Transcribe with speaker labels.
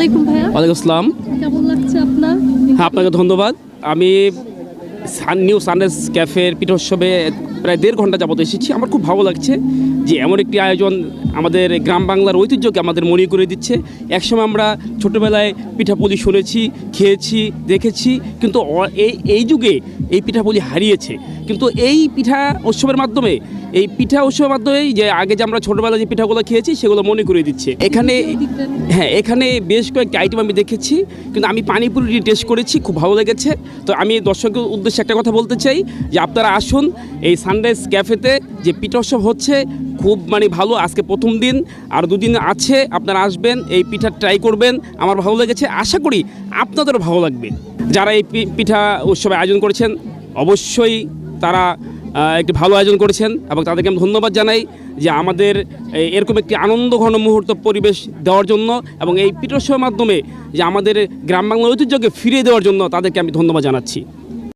Speaker 1: আলাইকুম ভাইয়া।
Speaker 2: ওয়ালাইকুম আসসালাম।
Speaker 1: কেমন লাগছে আপনার?
Speaker 2: হ্যাঁ আপনাকে ধন্যবাদ। আমি সান নিউ সানরাইজ ক্যাফের পিঠোৎসবে প্রায় দেড় ঘণ্টা যাবত এসেছি। আমার খুব ভালো লাগছে যে এমন একটি আয়োজন আমাদের গ্রাম বাংলার ঐতিহ্যকে আমাদের মনে করে দিচ্ছে। একসময় আমরা ছোটোবেলায় পিঠাপুলি শুনেছি, খেয়েছি, দেখেছি, কিন্তু এই এই যুগে এই পিঠাপুলি হারিয়েছে। কিন্তু এই পিঠা উৎসবের মাধ্যমে, এই পিঠা উৎসবের মাধ্যমেই যে আগে যে আমরা ছোটোবেলায় যে পিঠাগুলো খেয়েছি, সেগুলো মনে করে দিচ্ছে। এখানে হ্যাঁ এখানে বেশ কয়েকটি আইটেম আমি দেখেছি, কিন্তু আমি পানিপুরি টেস্ট করেছি, খুব ভালো লেগেছে। তো আমি দর্শকের উদ্দেশ্যে একটা কথা বলতে চাই, যে আপনারা আসুন এই সানরাইজ ক্যাফেতে যে পিঠা উৎসব হচ্ছে খুব মানে ভালো, আজকে প্রথম দিন, আর দুদিন আছে, আপনারা আসবেন, এই পিঠা ট্রাই করবেন, আমার ভালো লেগেছে, আশা করি আপনাদেরও ভালো লাগবে। যারা এই পিঠা উৎসবে আয়োজন করেছেন, অবশ্যই তারা একটি ভালো আয়োজন করেছেন, এবং তাদেরকে আমি ধন্যবাদ জানাই যে আমাদের এরকম একটি আনন্দ ঘন মুহূর্ত পরিবেশ দেওয়ার জন্য, এবং এই পিঠোৎসবের মাধ্যমে যে আমাদের গ্রাম বাংলার ঐতিহ্যকে ফিরিয়ে দেওয়ার জন্য তাদেরকে আমি ধন্যবাদ জানাচ্ছি।